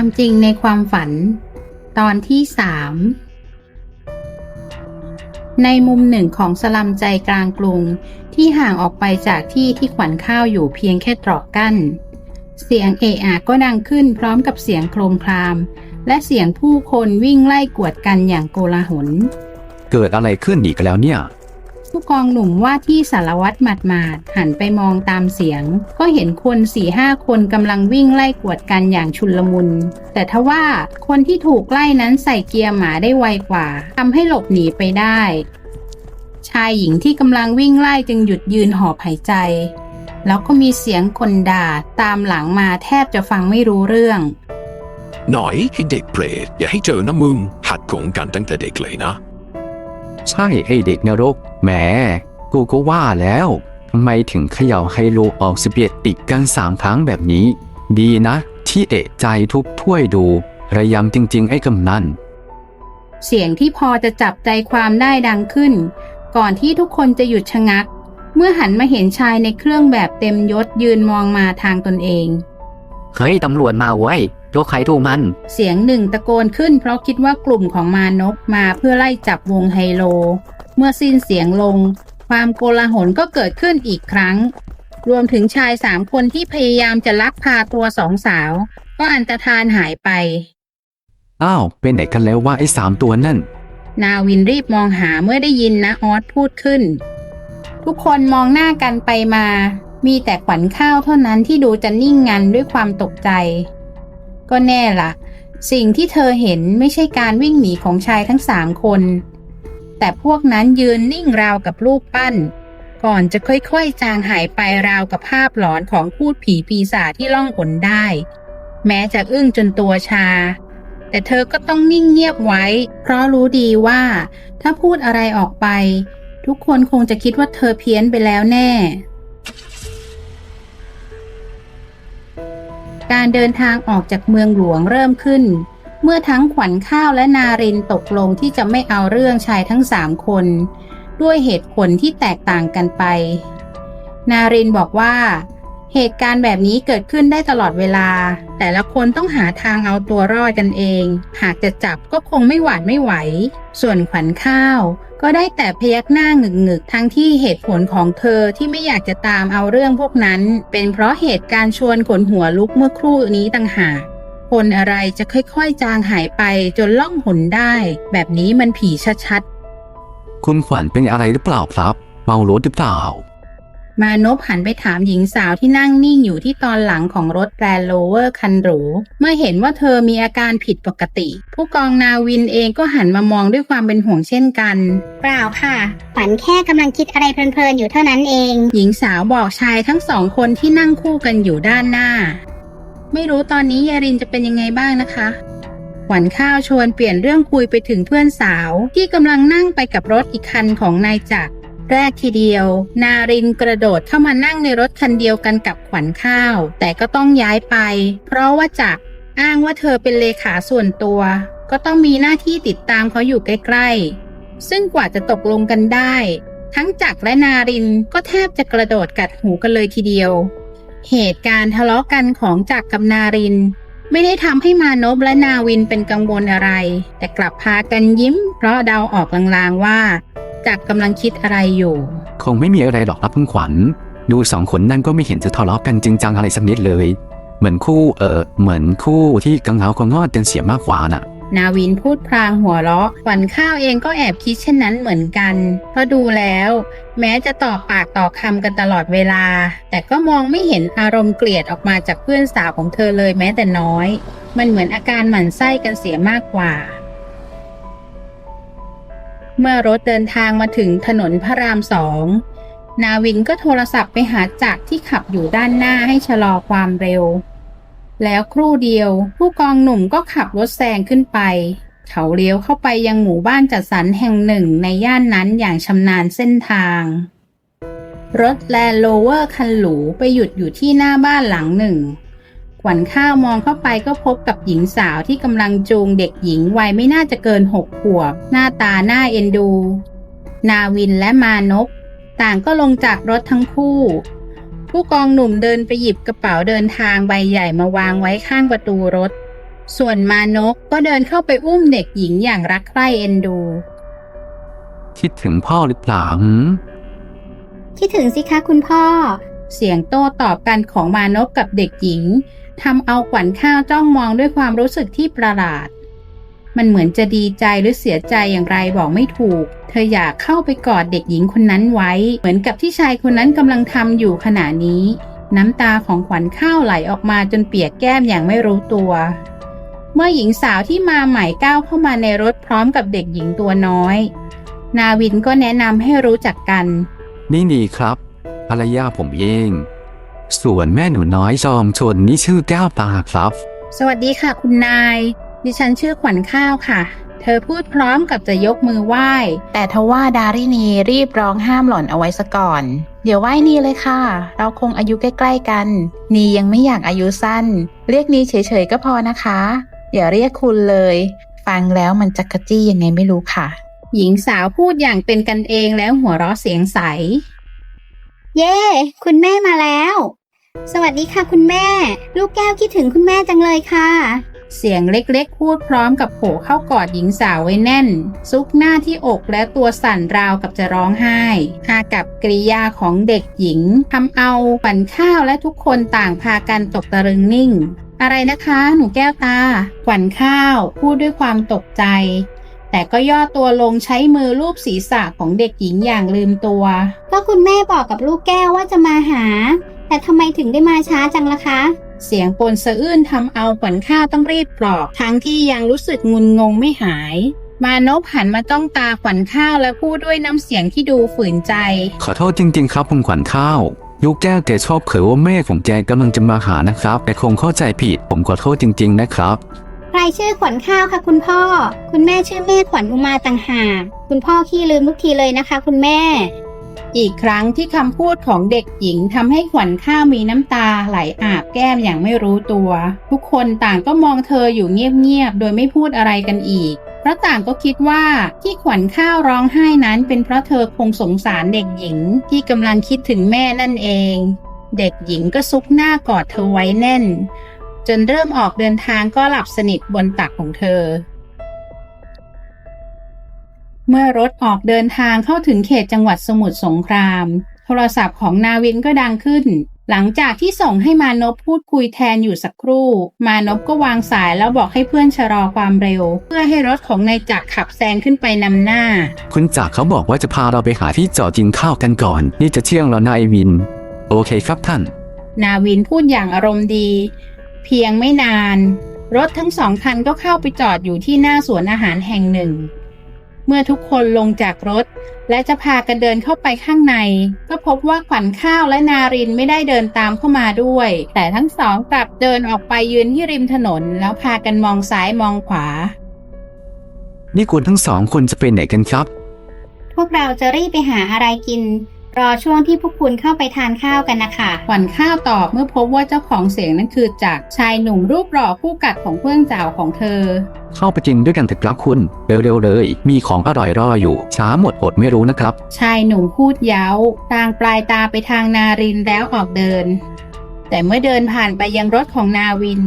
ความจริงในความฝัน ตอนที่สามในมุมหนึ่งของสลัมใจกลางกรุง ที่ห่างออกไปจากที่ที่ขวัญข้าวอยู่เพียงแค่ตรอกกั้น เสียงเอะอะก็ดังขึ้นพร้อมกับเสียงโครมคราม และเสียงผู้คนวิ่งไล่กวดกันอย่างโกลาหล เกิดอะไรขึ้นอีกแล้วเนี่ย ผู้กองหนุ่มว่าที่สารวัตรหมาดหมาดๆหันไปมองตามเสียง ก็เห็นคนสี่ห้าคนกำลังวิ่งไล่กวดกันอย่างชุลมุน แต่ทว่าคนที่ถูกไล่นั้นใส่เกียร์หมาได้ไวกว่าทำให้หลบหนีไปได้ ชายหญิงที่กำลังวิ่งไล่จึงหยุดยืนหอบหายใจ แล้วก็มีเสียงคนด่าตามหลังมาแทบจะฟังไม่รู้เรื่อง หน่อยให้เด็กเปรตอย่าให้เจอนะมึงหัดโกงกันตั้งแต่เด็กเลยนะ ใช่ไอเด็กนรกแหมกูก็ว่าแล้วทำไมถึงเขย่าไฮโลออกสิบเอ็ดติดกันสามครั้งแบบนี้ ดีนะ ที่เอะใจทุบถ้วยดู ระยำจริง ๆ ไอ้กำนันเสียงที่พอจะจับใจความได้ดังขึ้น ก่อนที่ทุกคนจะหยุดชะงัก เมื่อหันมาเห็นชายในเครื่องแบบเต็มยศยืนมองมาทางตนเอง เฮ้ยตำรวจมาเว้ย ยกใครถูกมัน เสียงหนึ่งตะโกนขึ้นเพราะคิดว่ากลุ่มของมานพมาเพื่อไล่จับวงไฮโล เมื่อสิ้นเสียงลง ความโกลาหลก็เกิดขึ้นอีกครั้ง รวมถึงชายสามคนที่พยายามจะลักพาตัวสองสาว ก็อันตรธานหายไป อ้าวเป็นไหนกันแล้วว่าไอ้สามตัวนั่น นาวินรีบมองหาเมื่อได้ยินนะออสพูดขึ้น ทุกคนมองหน้ากันไปมา มีแต่ขวัญข้าวเท่านั้นที่ดูจะนิ่งงันด้วยความตกใจ ก็แน่ละ่ะ สิ่งที่เธอเห็นไม่ใช่การวิ่งหนีของชายทั้งสามคน แต่พวกนั้นยืนนิ่งราวกับรูปปั้น ก่อนจะค่อยๆ จางหายไปราวกับภาพหลอนของพูดผีปีศาจที่ล่องหนได้ แม้จะอึ้งจนตัวชา แต่เธอก็ต้องนิ่งเงียบไว้ เพราะรู้ดีว่า ถ้าพูดอะไรออกไป ทุกคนคงจะคิดว่าเธอเพี้ยนไปแล้วแน่ การเดินทางออกจากเมืองหลวงเริ่มขึ้น เมื่อทั้งขวัญข้าวและนารินตกลงที่จะไม่เอาเรื่องชายทั้งสามคน ด้วยเหตุผลที่แตกต่างกันไป นารินบอกว่า เหตุการณ์แบบนี้เกิดขึ้นได้ตลอดเวลา แต่ละคนต้องหาทางเอาตัวรอดกันเอง หากจะจับก็คงไม่หวาดไม่ไหว ส่วนขวัญข้าว ก็ได้แต่พยักหน้าหงึกๆทั้งที่เหตุผลของเธอที่ไม่อยากจะตามเอาเรื่องพวกนั้น เป็นเพราะเหตุการณ์ชวนขนหัวลุกเมื่อครู่นี้ต่างหากคนอะไรจะค่อยๆ จางหายไปจนล่องหนได้ แบบนี้มันผีชัดๆ คุณขวัญเป็นอะไรหรือเปล่าครับ เมารถหรือเปล่า มานพหันไปถามหญิงสาวที่นั่งนิ่งอยู่ที่ตอนหลังของรถแกรนด์โรเวอร์คันหรู เมื่อเห็นว่าเธอมีอาการผิดปกติ ผู้กองนาวินเองก็หันมามองด้วยความเป็นห่วงเช่นกัน เปล่าค่ะ ฝันแค่กำลังคิดอะไรเพลินๆอยู่เท่านั้นเอง หญิงสาวบอกชายทั้งสองคนที่นั่งคู่กันอยู่ด้านหน้า ไม่รู้ตอนนี้ยารินจะเป็นยังไงบ้างนะคะขวัญข้าวชวนเปลี่ยนเรื่องคุยไปถึงเพื่อนสาว ที่กำลังนั่งไปกับรถอีกคันของนายจักร แรกทีเดียว นารินกระโดดเข้ามานั่งในรถคันเดียวกันกับขวัญข้าว แต่ก็ต้องย้ายไป เพราะว่าจักอ้างว่าเธอเป็นเลขาส่วนตัว ก็ต้องมีหน้าที่ติดตามเขาอยู่ใกล้ๆ ซึ่งกว่าจะตกลงกันได้ ทั้งจักและนารินก็แทบจะกระโดดกัดหูกันเลยทีเดียว เหตุการณ์ทะเลาะกันของจักกับนารินไม่ได้ทำให้มานพและนาวินเป็นกังวลอะไร แต่กลับพากันยิ้ม เพราะเดาออกลางๆว่า จักรกำลังคิดอะไรอยู่ คงไม่มีอะไรหรอกครับคุณขวัญ ดูสองคนนั่นก็ไม่เห็นจะทะเลาะกันจริงจังอะไรสักนิดเลย เหมือนคู่เออเหมือนคู่ที่กังเฮากังงอดกันเสียมากกว่าน่ะ นาวินพูดพลางหัวเราะขวัญข้าวเองก็แอบคิดเช่นนั้นเหมือนกัน เพราะดูแล้ว แม้จะต่อปากต่อคำกันตลอดเวลา แต่ก็มองไม่เห็นอารมณ์เกลียดออกมาจากเพื่อนสาวของเธอเลยแม้แต่น้อย มันเหมือนอาการหมั่นไส้กันเสียมากกว่า เมื่อรถเดินทางมาถึงถนนพระรามสอง นาวินก็โทรศัพท์ไปหาจักรที่ขับอยู่ด้านหน้าให้ชะลอความเร็ว แล้วครู่เดียว ผู้กองหนุ่มก็ขับรถแซงขึ้นไป เขาเลี้ยวเข้าไปยังหมู่บ้านจัดสรรแห่งหนึ่งในย่านนั้นอย่างชำนาญเส้นทาง รถแลนด์โรเวอร์คันหรูไปหยุดอยู่ที่หน้าบ้านหลังหนึ่ง ขวัญข้าวมองเข้าไปก็พบกับหญิงสาวที่กำลังจูงเด็กหญิงวัยไม่น่าจะเกินหกขวบ หน้าตาหน้าเอ็นดู นาวินและมานพต่างก็ลงจากรถทั้งคู่ ผู้กองหนุ่มเดินไปหยิบกระเป๋าเดินทางใบใหญ่มาวางไว้ข้างประตูรถ ส่วนมานกก็เดินเข้าไปอุ้มเด็กหญิงอย่างรักใคร่เอ็นดู คิดถึงพ่อหรือเปล่าหืมคิดถึงสิคะคุณพ่อ เสียงโต้ตอบกันของมานพกับเด็กหญิง ทำเอาขวัญข้าวจ้องมองด้วยความรู้สึกที่ประหลาด มันเหมือนจะดีใจหรือเสียใจอย่างไรบอกไม่ถูก เธออยากเข้าไปกอดเด็กหญิงคนนั้นไว้ เหมือนกับที่ชายคนนั้นกำลังทำอยู่ขณะนี้ น้ำตาของขวัญข้าวไหลออกมาจนเปียกแก้มอย่างไม่รู้ตัว เมื่อหญิงสาวที่มาใหม่ก้าวเข้ามาในรถพร้อมกับเด็กหญิงตัวน้อย นาวินก็แนะนำให้รู้จักกัน นี่นี่ครับภรรยาผมเอง ส่วนแม่หนูน้อยจอมชนนี่ชื่อแก้วตาครับ สวัสดีค่ะคุณนาย ดิฉันชื่อขวัญข้าวค่ะ เธอพูดพร้อมกับจะยกมือไหว้ แต่ทว่าดารินีรีบร้องห้ามหล่อนเอาไว้ซะก่อน เดี๋ยวไหว้นีเลยค่ะ เราคงอายุใกล้ๆกัน นียังไม่อยากอายุสั้น เรียกนีเฉยๆก็พอนะคะอย่าเรียกคุณเลย ฟังแล้วมันจักกะจี้ยังไงไม่รู้ค่ะ หญิงสาวพูดอย่างเป็นกันเองแล้วหัวเราะเสียงใส เย้ คุณแม่มาแล้ว สวัสดีค่ะคุณแม่ ลูกแก้วคิดถึงคุณแม่จังเลยค่ะ เสียงเล็กๆ พูดพร้อมกับโผเข้ากอดหญิงสาวไว้แน่น ซุกหน้าที่อกและตัวสั่นราวกับจะร้องไห้หากับกริยาของเด็กหญิงทำเอาปั่นข้าวและทุกคนต่างพากันตกตะลึงนิ่ง อะไรนะคะ หนูแก้วตาขวัญข้าว พูดด้วยความตกใจ แต่ก็ย่อตัวลงใช้มือลูบศีรษะของเด็กหญิงอย่างลืมตัว ก็คุณแม่บอกกับลูกแก้วว่าจะมาหา แต่ทำไมถึงได้มาช้าจังล่ะคะ เสียงปนสะอื้นทำเอาขวัญข้าวต้องรีบปลอบ ทั้งที่ยังรู้สึกงุนงงไม่หาย มานพหันมาจ้องตาขวัญข้าวและพูดด้วยน้ำเสียงที่ดูฝืนใจ ขอโทษจริง ๆ ครับคุณขวัญข้าวลูกแก้วแกชอบเผยว่าแม่ของแกกำลังจะมาหานะครับ แต่คงเข้าใจผิด ผมขอโทษจริง ๆ นะครับ ใครชื่อขวัญข้าวคะคุณพ่อ คุณแม่ชื่อแม่ขวัญอุมาต่างหากคุณพ่อขี้ลืมทุกทีเลยนะคะ คุณแม่ อีกครั้งที่คำพูดของเด็กหญิงทำให้ขวัญข้าวมีน้ำตาไหลอาบแก้มอย่างไม่รู้ตัว ทุกคนต่างก็มองเธออยู่เงียบๆ โดยไม่พูดอะไรกันอีกเพราะต่างก็คิดว่าที่ขวัญข้าวร้องไห้นั้นเป็นเพราะเธอคงสงสารเด็กหญิงที่กำลังคิดถึงแม่นั่นเอง เด็กหญิงก็ซุกหน้ากอดเธอไว้แน่น จนเริ่มออกเดินทางก็หลับสนิทบนตักของเธอ เมื่อรถออกเดินทางเข้าถึงเขตจังหวัดสมุทรสงคราม โทรศัพท์ของนาวินก็ดังขึ้น หลังจากที่ส่งให้มานพพูดคุยแทนอยู่สักครู่ มานพก็วางสายแล้วบอกให้เพื่อนชะลอความเร็ว เพื่อให้รถของนายจักรขับแซงขึ้นไปนำหน้า คุณจักรเขาบอกว่าจะพาเราไปหาที่จอดกินข้าวกันก่อน นี่จะเที่ยงแล้วนายวิน โอเคครับท่าน นาวินพูดอย่างอารมณ์ดี เพียงไม่นาน รถทั้งสองคันก็เข้าไปจอดอยู่ที่หน้าสวนอาหารแห่งหนึ่ง เมื่อทุกคนลงจากรถ และจะพากันเดินเข้าไปข้างใน ก็พบว่าขวัญข้าวและนารินไม่ได้เดินตามเข้ามาด้วย แต่ทั้งสองกลับเดินออกไปยืนที่ริมถนน แล้วพากันมองซ้ายมองขวา นี่คุณทั้งสองคนจะไปไหนกันครับ พวกเราจะรีบไปหาอะไรกิน รอช่วงที่พวกคุณเข้าไปทานข้าวกันนะคะขวัญข้าวตอบเมื่อพบว่าเจ้าของเสียงนั้นคือจากรชายหนุ่มรูปหล่อคู่กัดของเพื่อนสาวของเธอ เข้าไปกินด้วยกันเถอะครับคุณ เร็วๆเลย มีของอร่อยรออยู่ ช้าหมดอดไม่รู้นะครับ ชายหนุ่มพูดเย้าต่างปลายตาไปทางนารินแล้วออกเดิน แต่เมื่อเดินผ่านไปยังรถของนาวิน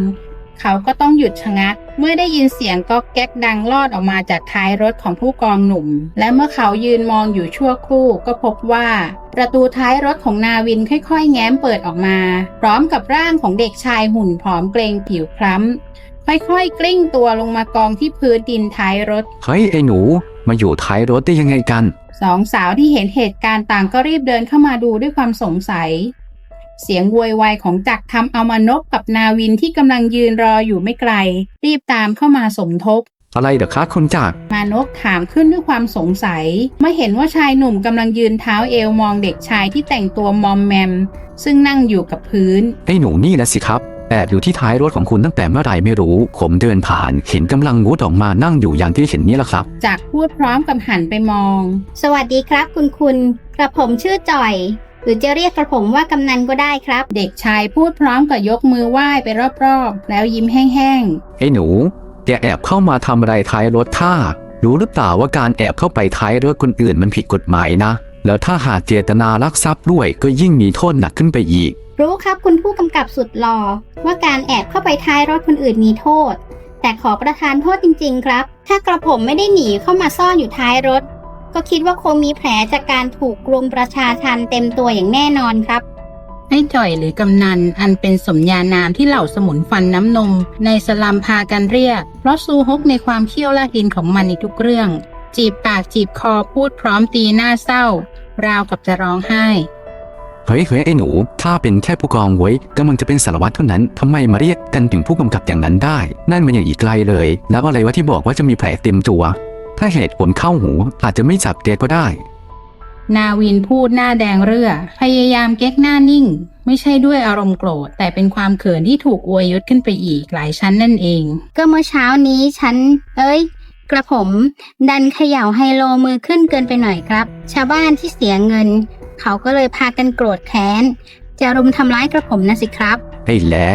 เขาก็ต้องหยุดชะงัก เมื่อได้ยินเสียงก็แก๊กดังลอดออกมาจากท้ายรถของผู้กองหนุ่ม และเมื่อเขายืนมองอยู่ชั่วครู่ก็พบว่า ประตูท้ายรถของนาวินค่อยๆ แง้มเปิดออกมา พร้อมกับร่างของเด็กชายหุ่นผอมเกรงผิวคล้ำค่อยๆ กลิ้งตัวลงมากองที่พื้นดินท้ายรถ เฮ้ยไอ้หนู มาอยู่ท้ายรถได้ยังไงกัน สองสาวที่เห็นเหตุการณ์ต่างก็รีบเดินเข้ามาดูด้วยความสงสัย เสียงโวยวายของจักรทำเอามานพกับนาวินที่กำลังยืนรออยู่ไม่ไกล รีบตามเข้ามาสมทบ อะไรเด้อครับคุณจักรมานพถามขึ้นด้วยความสงสัยเมื่อเห็นว่าชายหนุ่มกำลังยืนเท้าเอวมองเด็กชายที่แต่งตัวมอมแมม ซึ่งนั่งอยู่กับพื้น ไอ้หนูนี่นะสิครับแอบอยู่ที่ท้ายรถของคุณตั้งแต่เมื่อไหร่ไม่รู้ ผมเดินผ่าน เห็นกำลังงูดออกมานั่งอยู่อย่างที่เห็นนี่แหละครับ จักรพูดพร้อมกับหันไปมอง สวัสดีครับคุณคุณกระผมชื่อจ่อย หรือจะเรียกกระผมว่ากำนันก็ได้ครับ เด็กชายพูดพร้อมกับยกมือไหว้ไปรอบๆ แล้วยิ้มแห้งๆไอ้หนูแกแอบเข้ามาทำอะไรท้ายรถท่า รู้หรือเปล่าว่าการแอบเข้าไปท้ายรถคนอื่นมันผิดกฎหมายนะ แล้วถ้าหากเจตนาลักทรัพย์ด้วยก็ยิ่งมีโทษหนักขึ้นไปอีกรู้ครับคุณผู้กำกับสุดหล่อว่าการแอบเข้าไปท้ายรถคนอื่นมีโทษ แต่ขอประทานโทษจริงๆ ครับ ถ้ากระผมไม่ได้หนีเข้ามาซ่อนอยู่ท้ายรถ ก็คิดว่าคงมีแผลจากการถูกกลุ่มประชาชันเต็มตัวอย่างแน่นอนครับไอ้จ่อยหรือกำนันอันเป็นสมญานามที่เหล่าสมุนฟันน้ำนม ในสลัมพากันเรียก เพราะซูฮกในความเขี้ยวลากดินของมันในทุกเรื่อง จีบปากจีบคอพูดพร้อมตีหน้าเศร้า ราวกับจะร้องไห้เฮ้ยเฮ้ยไอ้หนู ถ้าเป็นแค่ผู้กองไว้กำลังจะเป็นสารวัตรเท่านั้นทำไมมาเรียกกันถึงผู้กำกับอย่างนั้นได้ นั่นมันอย่างอีกไกลเลย แล้วอะไรวะที่บอกว่าจะมีแผลเต็มตัว ถ้าเหตุผลเข้าหูอาจจะไม่จับเดก็ได้ นาวินพูดหน้าแดงเรือ พยายามเก๊กหน้านิ่ง ไม่ใช่ด้วยอารมณ์โกรธ แต่เป็นความเขินที่ถูกอวยยศขึ้นไปอีกหลายชั้นนั่นเอง ก็เมื่อเช้านี้ฉัน เอ้ย กระผม ดันเขย่าไฮโลมือขึ้นเกินไปหน่อยครับ ชาวบ้านที่เสียเงิน เขาก็เลยพากันโกรธแค้น จะรุมทำร้ายกระผมนะสิครับ ไอ้แหละ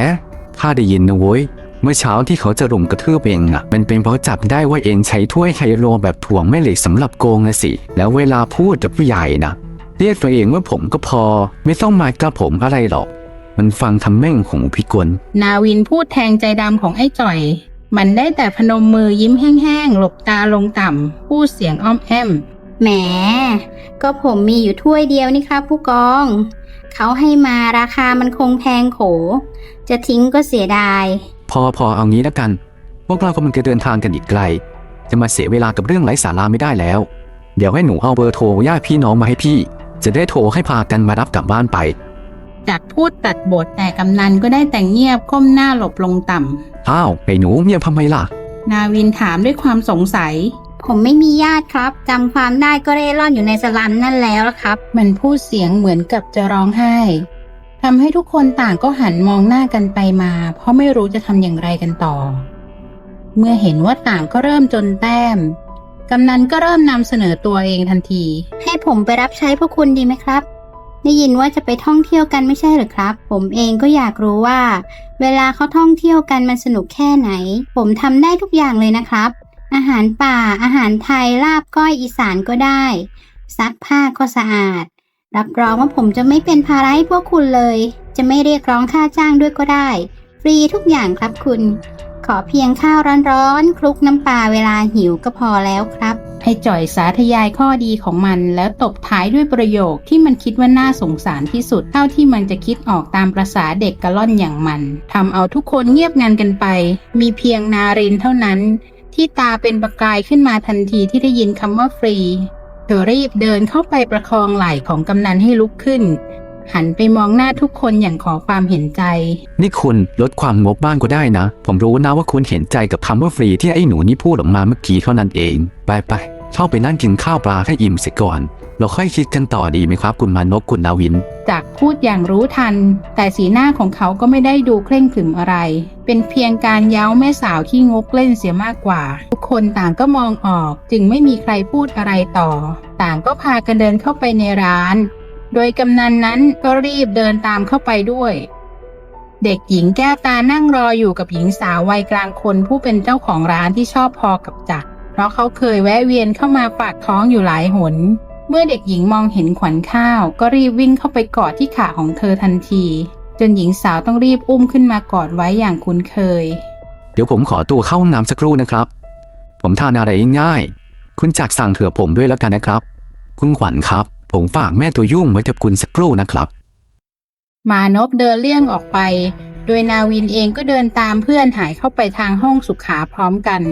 ข้าได้ยินนะเว้ย เมื่อเช้าที่เขาจะรุมกระทืบเองอะมันเป็นเพราะจับได้ว่าเองใช้ถ้วยไฮโลแบบถ่วงแม่เหล็กสำหรับโกงนะสิ แล้วเวลาพูดกับผู้ใหญ่นะเรียกตัวเองว่าผมก็พอ ไม่ต้องมากระผมอะไรหรอก มันฟังทำแม่งของพิกลนาวินพูดแทงใจดำของไอ้จ่อย มันได้แต่พนมมือยิ้มแห้งๆ หลบตาลงต่ำพูดเสียงอ้อมแอมแหม ก็ผมมีอยู่ถ้วยเดียวนี่ครับผู้กอง เขาให้มาราคามันคงแพงโข จะทิ้งก็เสียดายพ อพอเอางี้แล้วกันพวกเรากำลังจะเดินทางกันอีกไกล จะมาเสียเวลากับเรื่องไร้สาระไม่ได้แล้ว เดี๋ยวให้หนูเอาเบอร์โทรญาติพี่น้องมาให้พี่ จะได้โทรให้พากันมารับกลับบ้านไป จากพูดตัดบทแต่กำนันก็ได้แต่งเงียบก้มหน้าหลบลงต่อ้าวไอ้หนูเงียบทำไมล่ะำ นาวินถามด้วยความสงสัย ผมไม่มีญาติครับจำความได้ก็เร่ร่อนอยู่ในสลัมนั่นแล้วล่ะครับ มันพูดเสียงเหมือนกับจะร้องไห้ ทำให้ทุกคนต่างก็หันมองหน้ากันไปมา เพราะไม่รู้จะทำอย่างไรกันต่อ เมื่อเห็นว่าต่างก็เริ่มจนแต้ม กำนันก็เริ่มนำเสนอตัวเองทันที ให้ผมไปรับใช้พวกคุณดีไหมครับ ได้ยินว่าจะไปท่องเที่ยวกันไม่ใช่หรือครับ ผมเองก็อยากรู้ว่า เวลาเขาท่องเที่ยวกันมันสนุกแค่ไหน ผมทำได้ทุกอย่างเลยนะครับ อาหารป่า อาหารไทย ลาบก้อยอีสานก็ได้ ซักผ้าก็สะอาด รับรองว่าผมจะไม่เป็นภาระให้พวกคุณเลย จะไม่เรียกร้องค่าจ้างด้วยก็ได้ ฟรีทุกอย่างครับคุณ ขอเพียงข้าวร้อนๆคลุกน้ำปลาเวลาหิวก็พอแล้วครับให้จ่อยสาธยายข้อดีของมันแล้วตบท้ายด้วยประโยคที่มันคิดว่าน่าสงสารที่สุด เท่าที่มันจะคิดออกตามประษาเด็กกระล่อนอย่างมันทำเอาทุกคนเงียบงันกันไป มีเพียงนารินเท่านั้น ที่ตาเป็นประกายขึ้นมาทันทีที่ได้ยินคำว่าฟรี เธอรีบเดินเข้าไปประคองไหล่ของกำนันให้ลุกขึ้น หันไปมองหน้าทุกคนอย่างขอความเห็นใจ นี่คุณลดความงบบ้างก็ได้นะ ผมรู้นะว่าคุณเห็นใจกับคำว่าฟรีที่ไอ้หนูนี่พูดออกมาเมื่อกี้เท่านั้นเอง ไปไป เข้าไปนั่งกินข้าวปลาให้อิ่มเสียก่อน เราค่อยคิดกันต่อดีไหมครับ คุณมานพคุณนาวิน จากพูดอย่างรู้ทัน แต่สีหน้าของเขาก็ไม่ได้ดูเคร่งขรึมอะไร เป็นเพียงการเย้าแม่สาวที่งกเล่นเสียมากกว่า ทุกคนต่างก็มองออก จึงไม่มีใครพูดอะไรต่อ ต่างก็พากันเดินเข้าไปในร้าน โดยกำนันนั้นก็รีบเดินตามเข้าไปด้วยเด็กหญิงแก้วตานั่งรออยู่กับหญิงสาววัยกลางคนผู้เป็นเจ้าของร้านที่ชอบพอกับจักร เพราะเขาเคยแวะเวียนเข้ามาฝากท้องอยู่หลายหน เมื่อเด็กหญิงมองเห็นขวัญข้าว ก็รีบวิ่งเข้าไปกอดที่ขาของเธอทันที จนหญิงสาวต้องรีบอุ้มขึ้นมากอดไว้อย่างคุ้นเคย เดี๋ยวผมขอตัวเข้าห้องน้ำสักครู่นะครับ ผมทานอะไรง่ายๆคุณจักรสั่งเผื่อผมด้วยแล้วกันนะครับ คุณขวัญครับ ผมฝากแม่ตัวยุ่งไว้กับคุณสักครู่นะครับมานพเดินเลี่ยงออกไป โดยนาวินเองก็เดินตามเพื่อนหายเข้าไปทางห้องสุขาพร้อมกัน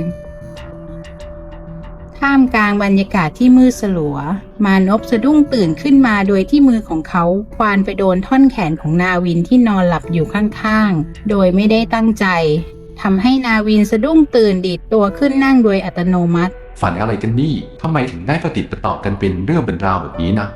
ท่ามกลางบรรยากาศที่มืดสลัว มานพสะดุ้งตื่นขึ้นมาโดยที่มือของเขาควานไปโดนท่อนแขนของนาวินที่นอนหลับอยู่ข้างๆ โดยไม่ได้ตั้งใจทำให้นาวินสะดุ้งตื่นดีดตัวขึ้นนั่งโดยอัตโนมัติ ฝันอะไรกันนี่ทำไมถึงได้ประติดประต่อกันเป็นเรื่องเป็นราวแบบนี้นะ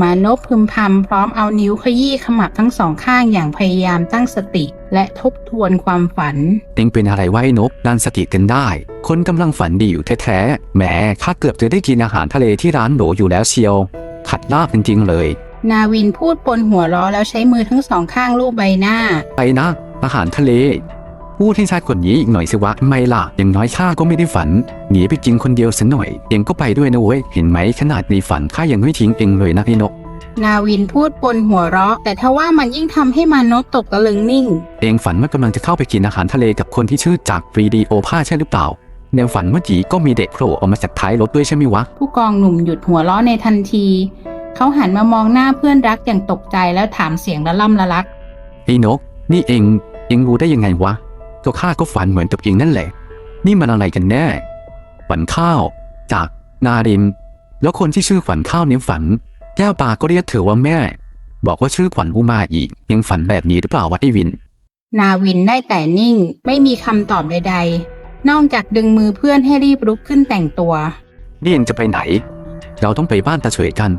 มานพพึมพำพร้อมเอานิ้วขยี้ขมับทั้งสองข้างอย่างพยายามตั้งสติ และทบทวนความฝันเองเป็นอะไรไว้นกดันสติกันได้ คนกำลังฝันดีอยู่แท้ๆแหมข้าเกือบจะได้กินอาหารทะเลที่ร้านโหลอยู่แล้วเชียว ขัดลาบจริงๆเลย นาวินพูดปนหัวเราะแล้วใช้มือทั้งสองข้างลูบใบหน้า ไปนะ อาหารทะเล พูดให้ชัดกว่านี้อีกหน่อยสิวะทำไมล่ะ อย่างน้อยข้าก็ไม่ได้ฝัน หนีไปกินคนเดียวสัหน่อย เองก็ไปด้วยนะเว้ย เห็นไหมขนาดในฝันข้ายังไม่ทิ้งเองเลยนะไอ้นก นาวินพูดปนหัวเราะ แต่ทว่ามันยิ่งทำให้มานพตกตะลึงนิ่ง เองฝันว่ากำลังจะเข้าไปกินอาหารทะเลกับคนที่ชื่อจากฟรีดีโอผ้าใช่หรือเปล่าในฝันเมื่อกี้ก็มีเด็กโผล่ออกมาจากท้ายรถด้วยใช่ไหมวะ ผู้กองหนุ่มหยุดหัวเราะในทันที เขาหันมามองหน้าเพื่อนรักอย่างตกใจแล้วถามเสียงละล่ำละลัก ไอ้นก นี่เองเองรู้ได้ยังไงวะ ก็ข้าก็ฝันเหมือนกับเองนั่นแหละ นี่มันอะไรกันแน่ ฝันข้าว จากนาริน แล้วคนที่ชื่อฝันข้าวเนี่ยฝัน แก้วปาก็เรียกเธอว่าแม่ บอกว่าชื่อขวัญอุมาอีก ยังฝันแบบนี้หรือเปล่าวะไอ้วิน นาวินได้แต่นิ่งไม่มีคำตอบใดๆ นอกจากดึงมือเพื่อนให้รีบลุกขึ้นแต่งตัว นี่เองจะไปไหน เราต้องไปบ้านตาเฉยกัน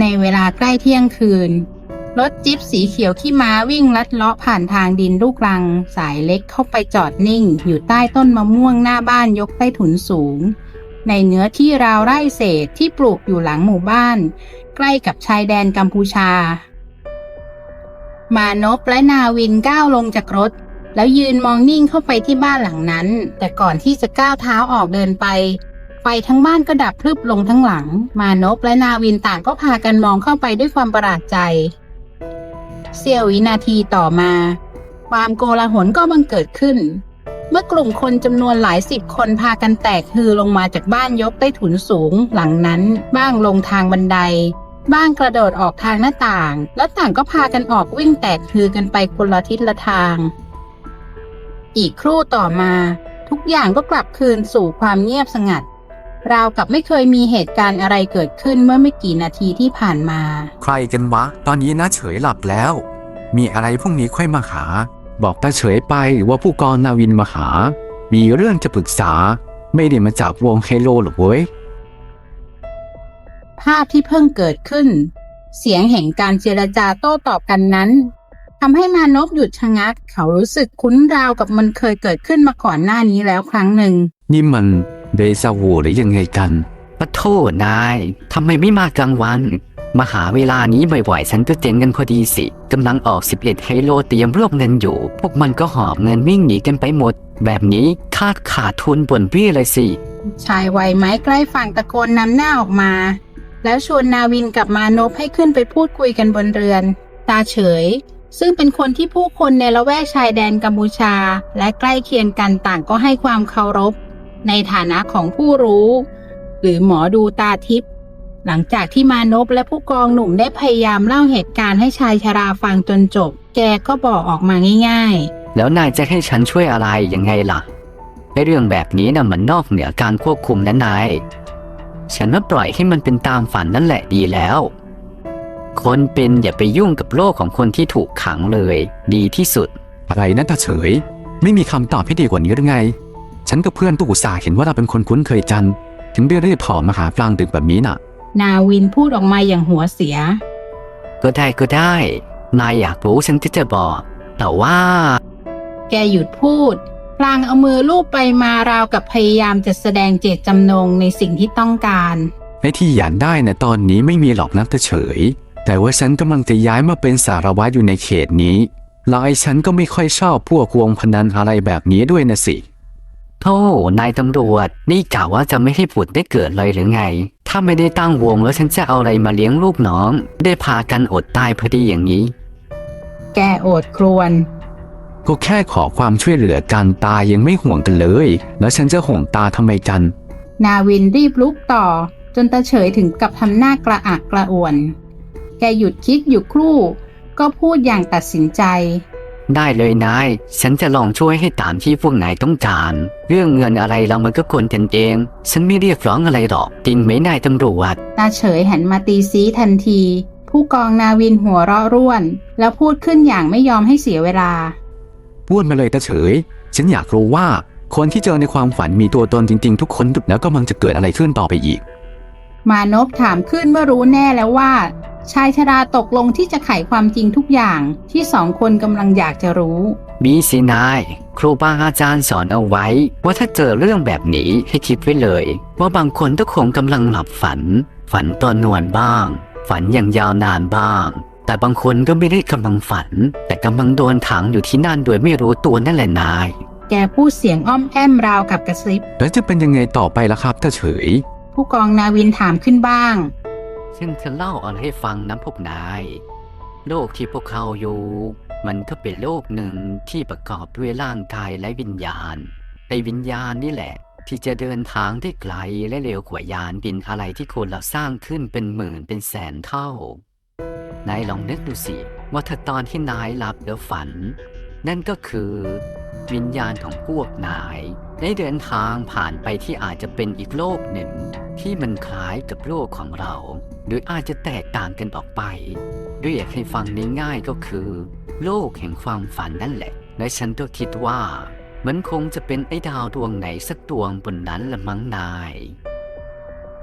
ในเวลาใกล้เที่ยงคืน รถจิ๊ปสีเขียวขี้ม้าวิ่งลัดเลาะผ่านทางดินลูกรัง สายเล็กเข้าไปจอดนิ่ง อยู่ใต้ต้นมะม่วงหน้าบ้านยกใต้ถุนสูง ในเนื้อที่ราวไร่เศษที่ปลูกอยู่หลังหมู่บ้าน ใกล้กับชายแดนกัมพูชา มานพและนาวินก้าวลงจากรถ แล้วยืนมองนิ่งเข้าไปที่บ้านหลังนั้น แต่ก่อนที่จะก้าวเท้าออกเดินไปไฟทั้งบ้านก็ดับพรึบลงทั้งหลัง มานพและนาวินต่างก็พากันมองเข้าไปด้วยความประหลาดใจ เสี้ยววินาทีต่อมา ความโกลาหลก็บังเกิดขึ้น เมื่อกลุ่มคนจำนวนหลายสิบคนพากันแตกฮือลงมาจากบ้านยกใต้ถุนสูง หลังนั้น บ้างลงทางบันได บ้างกระโดดออกทางหน้าต่าง แล้วต่างก็พากันออกวิ่งแตกฮือกันไปคนละทิศละทาง อีกครู่ต่อมา ทุกอย่างก็กลับคืนสู่ความเงียบสงัด ราวกับไม่เคยมีเหตุการณ์อะไรเกิดขึ้นเมื่อไม่กี่นาทีที่ผ่านมา ใครกันวะ ตอนนี้น้าเฉยหลับแล้ว มีอะไรพรุ่งนี้ค่อยมาหา บอกตาเฉยไปว่าผู้กองนาวินมาหา มีเรื่องจะปรึกษา ไม่ได้มาจากวงเฮโลหรอกเว้ย ภาพที่เพิ่งเกิดขึ้น เสียงแห่งการเจรจาโต้ตอบกันนั้นทำให้มานพหยุดชะงัก เขารู้สึกคุ้นราวกับมันเคยเกิดขึ้นมาก่อนหน้านี้แล้วครั้งหนึ่ง นี่มัน เดซาวูหรือยังไงกันปะโทษนายทำไมไม่มากลางวัน มาหาเวลานี้บ่อยๆฉันก็เจ๊งกันพอดีสิกำลังออก 11ไฮโลเตรียมรวบเงินอยู่ พวกมันก็หอบเงินวิ่งหนีกันไปหมด แบบนี้คาดขาดทุนบ่นพี่เลยสิ ชายวัยไม้ใกล้ฝั่งตะโกนนำหน้าออกมา แล้วชวนนาวินกับมานพให้ขึ้นไปพูดคุยกันบนเรือน ตาเฉย ซึ่งเป็นคนที่ผู้คนในละแวกชายแดนกัมพูชา และใกล้เคียงกันต่างก็ให้ความเคารพ ในฐานะของผู้รู้ หรือหมอดูตาทิพย์หลังจากที่มานพและผู้กองหนุ่มได้พยายามเล่าเหตุการณ์ให้ชายชราฟังจนจบ แกก็บอกออกมาง่ายๆแล้วนายจะให้ฉันช่วยอะไรยังไงล่ะไอเรื่องแบบนี้น่ะมันนอกเหนือการควบคุมนะนาย ฉันว่าปล่อยให้มันเป็นตามฝันนั่นแหละดีแล้ว คนเป็นอย่าไปยุ่งกับโลกของคนที่ถูกขังเลย ดีที่สุด อะไรนั่นตาเฉย ไม่มีคำตอบให้ดีกว่านี้หรือไง ฉันกับเพื่อนตู้อุตส่าห์เห็นว่าเราเป็นคนคุ้นเคยกัน ถึงได้รีบถอมาหากลางดึกแบบนี้น่ะ นาวินพูดออกมาอย่างหัวเสีย ก็ได้ก็ได้ นายอยากรู้ฉันก็จะบอก แต่ว่า แกหยุดพูดพลางเอามือลูบไปมาราวกับพยายามจะแสดงเจตจำนงในสิ่งที่ต้องการ ไอ้ที่อยากได้นะตอนนี้ไม่มีหรอกนะตาเฉย แต่ว่าฉันกำลังจะย้ายมาเป็นสารวัตรอยู่ในเขตนี้แล้วไอ้ฉันก็ไม่ค่อยชอบพวกวงพนันอะไรแบบนี้ด้วยนะสิ โธ่นายตำรวจ นี่กล่าวว่าจะไม่ให้ผุดได้เกิดเลยหรือไง ถ้าไม่ได้ตั้งวงแล้วฉันจะเอาอะไรมาเลี้ยงลูกน้อง ได้พากันอดตายพอดีอย่างนี้ แกโอดครวญก็แค่ขอความช่วยเหลือกันตายังไม่ห่วงกันเลย แล้วฉันจะห่วงตาทำไมกัน นาวินรีบลุกต่อ จนตาเฉยถึงกับทำหน้ากระอักกระอ่วน แกหยุดคิดอยู่ครู่ ก็พูดอย่างตัดสินใจ ได้เลยนาย ฉันจะลองช่วยให้ตามที่พวกนายต้องการ เรื่องเงินอะไรเรามันก็คนกันเอง ฉันไม่เรียกร้องอะไรหรอก จริงไหมนายตำรวจ ตาเฉยหันมาตีซีทันที ผู้กองนาวินหัวเราะร่วน แล้วพูดขึ้นอย่างไม่ยอมให้เสียเวลา พูดมาเลยตาเฉย ฉันอยากรู้ว่า คนที่เจอในความฝันมีตัวตนจริง ๆ ทุกคนแล้วก็มันจะเกิดอะไรขึ้นต่อไปอีก มานพถามขึ้นเมื่อรู้แน่แล้วว่า ชายชราตกลงที่จะไขความจริงทุกอย่างที่สองคนกำลังอยากจะรู้ มีสินาย ครูบาอาจารย์สอนเอาไว้ ว่าถ้าเจอเรื่องแบบนี้ให้คิดไว้เลย ว่าบางคนก็คงกำลังหลับฝัน ฝันตอนนวนบ้าง ฝันอย่างยาวนานบ้าง แต่บางคนก็ไม่ได้กำลังฝัน แต่กำลังโดนขังอยู่ที่นั่นโดยไม่รู้ตัวนั่นแหละนาย แกพูดเสียงอ้อมแอมราวกับกระซิบ แล้วจะเป็นยังไงต่อไปล่ะครับตาเฉย ผู้กองนาวินถามขึ้นบ้าง ซึ่งจะเล่าอะไรให้ฟังนะพวกนาย โลกที่พวกเขาอยู่ มันก็เป็นโลกหนึ่งที่ประกอบด้วยร่างกายและวิญญาณไอ้วิญญาณนี่แหละ ที่จะเดินทางได้ไกลและเร็วกว่ายานบินอะไรที่คนเราสร้างขึ้นเป็นหมื่นเป็นแสนเท่า นายลองนึกดูสิ ว่าถ้าตอนที่นายหลับแล้วฝัน นั่นก็คือ วิญญาณของพวกนาย ได้เดินทางผ่านไปที่อาจจะเป็นอีกโลกหนึ่ง ที่มันคล้ายกับโลกของเรา หรืออาจจะแตกต่างกันออกไปด้วยอยากให้ฟังง่ายๆก็คือ โลกแห่งความฝันนั่นแหละ และฉันก็คิดว่า มันคงจะเป็นไอ้ดาวดวงไหนสักดวงบนนั้นละมั้งนาย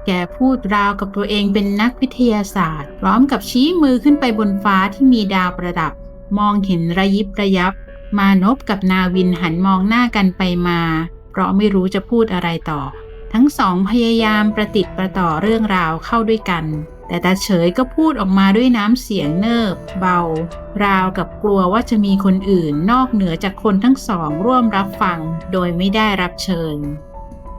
แกพูดราวกับตัวเองเป็นนักวิทยาศาสตร์ พร้อมกับชี้มือขึ้นไปบนฟ้าที่มีดาวประดับ มองเห็นระยิบระยับ มานพกับนาวินหันมองหน้ากันไปมา เพราะไม่รู้จะพูดอะไรต่อ ทั้งสองพยายามประติดประต่อเรื่องราวเข้าด้วยกัน แต่ตาเฉยก็พูดออกมาด้วยน้ำเสียงเนิบ เบา ราวกับกลัวว่าจะมีคนอื่นนอกเหนือจากคนทั้งสองร่วมรับฟัง โดยไม่ได้รับเชิญ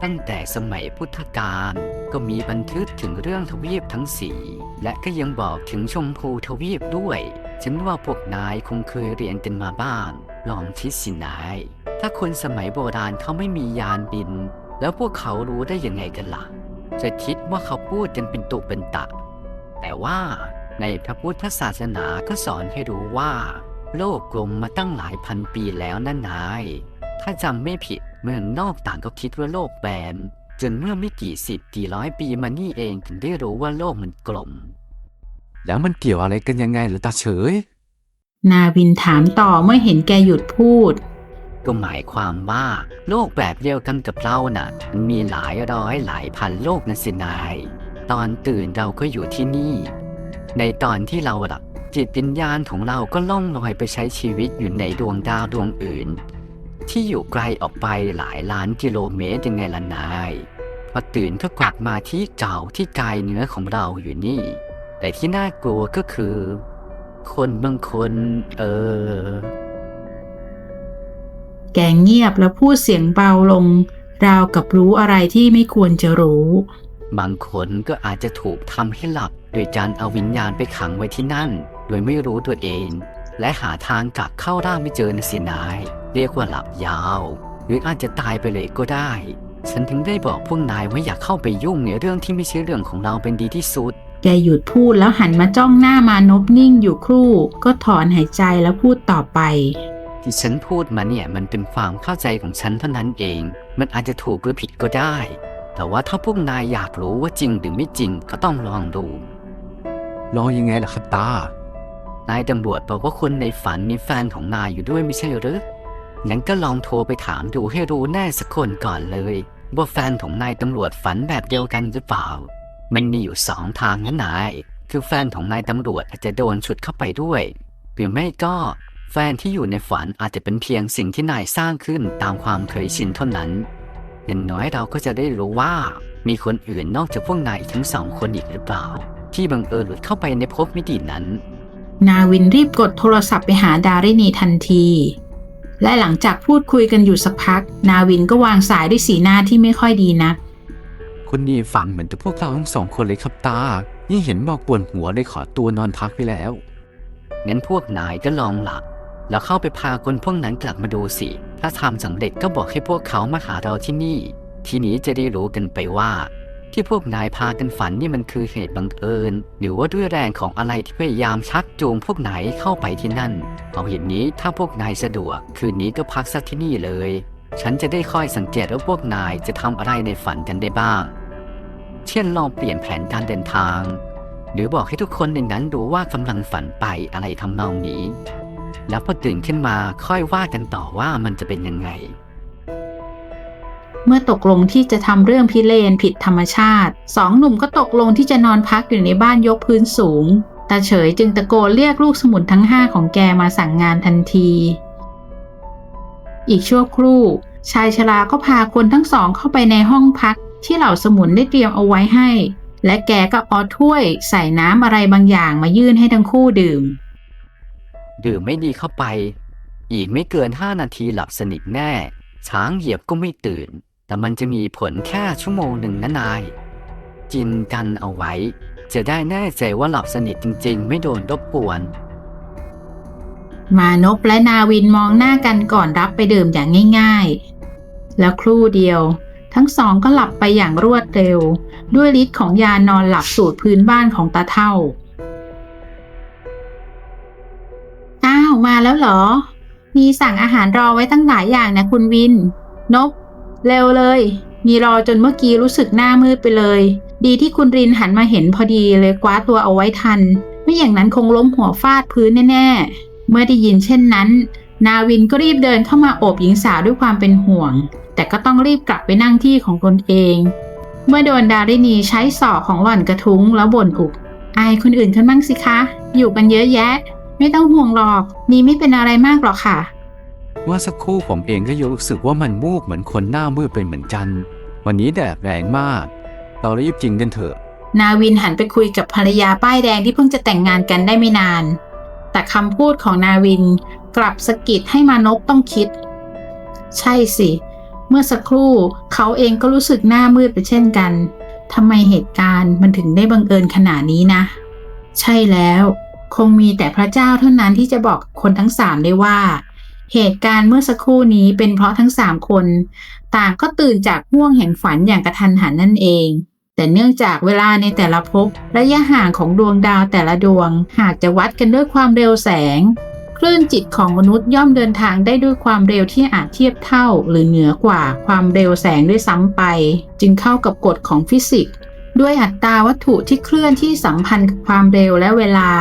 ตั้งแต่สมัยพุทธกาลก็มีบันทึกถึงเรื่องทวีปทั้งสี่และก็ยังบอกถึงชมพูทวีปด้วย ฉันว่าพวกนายคงเคยเรียนกันมาบ้าง ลองคิดสินาย ถ้าคนสมัยโบราณเขาไม่มียานบิน แล้วพวกเขารู้ได้ยังไงกันล่ะ จะคิดว่าเขาพูดกันเป็นตุเป็นตะ แต่ว่าในพระพุทธศาสนาก็สอนให้รู้ว่า โลกกลมมาตั้งหลายพันปีแล้วนั่นนาย ถ้าจำไม่ผิดเมืองนอกต่างก็คิดว่าโลกแบนจนเมื่อไม่กี่สิบกี่ร้อยปีมานี่เองถึงได้รู้ว่าโลกมันกลม แล้วมันเกี่ยวอะไรกันยังไงหรือตาเฉย นาวินถามต่อเมื่อเห็นแกหยุดพูด ก็หมายความว่าโลกแบบเดียวกันกับเราน่ะมีหลายร้อยหลายพันโลกนะสินาย ตอนตื่นเราก็อยู่ที่นี่ ในตอนที่เราหลับจิตวิญญาณของเราก็ล่องลอยไปใช้ชีวิตอยู่ในดวงดาวดวงอื่น ที่อยู่ไกลออกไปหลายล้านกิโลเมตรยังไงล่ะนายพอตื่นก็กลับมาที่เก่าที่กายเนื้อของเราอยู่นี่ แต่ที่น่ากลัวก็คือ คนบางคน เออ แกเงียบแล้วพูดเสียงเบาลง ราวกับรู้อะไรที่ไม่ควรจะรู้ บางคนก็อาจจะถูกทำให้หลับ โดยการเอาวิญญาณไปขังไว้ที่นั่น โดยไม่รู้ตัวเอง และหาทางกลับเข้าร่างไม่เจอนะสินาย เรียกว่าหลับยาว หรืออาจจะตายไปเลยก็ได้ ฉันถึงได้บอกพวกนายว่าอย่าเข้าไปยุ่งในเรื่องที่ไม่ใช่เรื่องของเราเป็นดีที่สุด แกหยุดพูดแล้วหันมาจ้องหน้ามานพนิ่งอยู่ครู่ ก็ถอนหายใจแล้วพูดต่อไป ที่ฉันพูดมาเนี่ยมันเป็นความเข้าใจของฉันเท่านั้นเอง มันอาจจะถูกหรือผิดก็ได้ แต่ว่าถ้าพวกนายอยากรู้ว่าจริงหรือไม่จริงก็ต้องลองดูรอยังไงล่ะครับตา นายตำรวจบอกว่าคนในฝันมีแฟนของนายอยู่ด้วยไม่ใช่หรืองั้นก็ลองโทรไปถามดูให้รู้แน่สักคนก่อนเลย ว่าแฟนของนายตำรวจฝันแบบเดียวกันหรือเปล่า มันมีอยู่สองทางนะนาย คือแฟนของนายตำรวจอาจจะโดนฉุดเข้าไปด้วย หรือไม่ก็แฟนที่อยู่ในฝันอาจจะเป็นเพียงสิ่งที่นายสร้างขึ้นตามความเคยชินเท่านั้น อย่างน้อยเราก็จะได้รู้ว่า มีคนอื่นนอกจากพวกนายทั้งสองคนอีกหรือเปล่า ที่บังเอิญหลุดเข้าไปในภพมิตินั้น นาวินรีบกดโทรศัพท์ไปหาดารินีทันที และหลังจากพูดคุยกันอยู่สักพัก นาวินก็วางสายด้วยสีหน้าที่ไม่ค่อยดีนัก คนนี้ฝันเหมือนกับพวกเราทั้งสองคนเลยครับตายิ่งเห็นบอกปวดหัวเลยขอตัวนอนพักไปแล้ว งั้นพวกนายก็ลองหลับ แล้วเข้าไปพาคนพวกนั้นกลับมาดูสิ ถ้าทำสำเร็จก็บอกให้พวกเขามาหาเราที่นี่ ทีนี้จะได้รู้กันไปว่า ที่พวกนายพากันฝันนี่มันคือเหตุบังเอิญ หรือว่าด้วยแรงของอะไรที่พยายามชักจูงพวกนายเข้าไปที่นั่นเอาเหตุนี้ถ้าพวกนายสะดวก คืนนี้ก็พักสักที่นี่เลย ฉันจะได้คอยสังเกตว่าพวกนายจะทำอะไรในฝันกันได้บ้าง เช่นลองเปลี่ยนแผนการเดินทาง หรือบอกให้ทุกคนในนั้นรู้ว่ากำลังฝันไปอะไรทำนองนี้ แล้วพอตื่นขึ้นมาค่อยว่ากันต่อว่ามันจะเป็นยังไง เมื่อตกลงที่จะทำเรื่องพิเรนผิดธรรมชาติสองหนุ่มก็ตกลงที่จะนอนพักอยู่ในบ้านยกพื้นสูงตาเฉยจึงตะโกนเรียกลูกสมุนทั้งห้าของแกมาสั่งงานทันที อีกชั่วครู่ ชายชราก็พาคนทั้งสองเข้าไปในห้องพัก ที่เหล่าสมุนได้เตรียมเอาไว้ให้ และแกก็เอาถ้วยใส่น้ำอะไรบางอย่างมายื่นให้ทั้งคู่ดื่ม ดื่มไม่ดีเข้าไป อีกไม่เกินห้านาทีหลับสนิทแน่ ช้างเหยียบก็ไม่ตื่น แต่มันจะมีผลแค่ชั่วโมงหนึ่งนะนายกินกันเอาไว้ จะได้แน่ใจว่าหลับสนิทจริง ๆ ไม่โดนรบกวน มานพและนาวินมองหน้ากันก่อนรับไปดื่มอย่างง่าย ๆ แล้วครู่เดียว ทั้งสองก็หลับไปอย่างรวดเร็ว ด้วยฤทธิ์ของยานอนหลับสูตรพื้นบ้านของตาเท่า อ้าวมาแล้วเหรอ มีสั่งอาหารรอไว้ตั้งหลายอย่างนะคุณวินนบเร็วเลย มีรอจนเมื่อกี้รู้สึกหน้ามืดไปเลย ดีที่คุณรินหันมาเห็นพอดีเลยคว้าตัวเอาไว้ทัน ไม่อย่างนั้นคงล้มหัวฟาดพื้นแน่ๆ เมื่อได้ยินเช่นนั้น นาวินก็รีบเดินเข้ามาโอบหญิงสาวด้วยความเป็นห่วง แต่ก็ต้องรีบกลับไปนั่งที่ของตนเอง เมื่อโดนดารินีใช้ศอกของหล่อนกระทุ้งแล้วบ่นอุกอายคนอื่นเขามั่งสิคะ อยู่กันเยอะแยะ ไม่ต้องห่วงหรอกนี่ไม่เป็นอะไรมากหรอกค่ะ เมื่อสักครู่ผมเองก็รู้สึกว่ามันมูกเหมือนคนหน้ามืดเป็นเหมือนกัน วันนี้แดดแรงมาก เรารีบจริงกันเถอะ นาวินหันไปคุยกับภรรยาป้ายแดงที่เพิ่งจะแต่งงานกันได้ไม่นาน แต่คำพูดของนาวินกลับสะกิดให้มานพต้องคิด ใช่สิ เมื่อสักครู่เขาเองก็รู้สึกหน้ามืดไปเช่นกันทำไมเหตุการณ์มันถึงได้บังเอิญขนาดนี้นะ ใช่แล้ว คงมีแต่พระเจ้าเท่านั้นที่จะบอกคนทั้งสามได้ว่า เหตุการณ์เมื่อสักครู่นี้เป็นเพราะทั้งสามคน ต่างก็ตื่นจากห่วงแห่งฝันอย่างกระทันหันนั่นเอง แต่เนื่องจากเวลาในแต่ละภพระยะห่างของดวงดาวแต่ละดวง หากจะวัดกันด้วยความเร็วแสง คลื่นจิตของมนุษย์ย่อมเดินทางได้ด้วยความเร็วที่อาจเทียบเท่า หรือเหนือกว่าความเร็วแสงด้วยซ้ำไป จึงเข้ากับกฎของฟิสิกส์ด้วยอัตราวัตถุที่เคลื่อนที่สัมพันธ์กับความเร็วและเวลา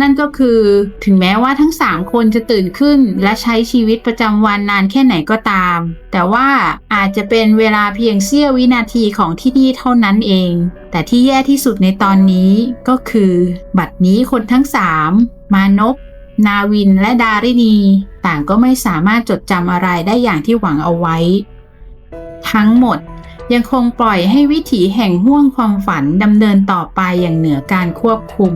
นั่นก็คือ ถึงแม้ว่าทั้ง 3 คนจะตื่นขึ้น และใช้ชีวิตประจำวันนานแค่ไหนก็ตาม แต่ว่าอาจจะเป็นเวลาเพียงเสี้ยววินาทีของที่นี่เท่านั้นเอง แต่ที่แย่ที่สุดในตอนนี้ก็คือ บัดนี้คนทั้ง 3 มานพ นาวินและดารินีต่างก็ไม่สามารถจดจำอะไรได้อย่างที่หวังเอาไว้ ทั้งหมดยังคงปล่อยให้วิถีแห่งห่วงความฝันดำเนินต่อไปอย่างเหนือการควบคุม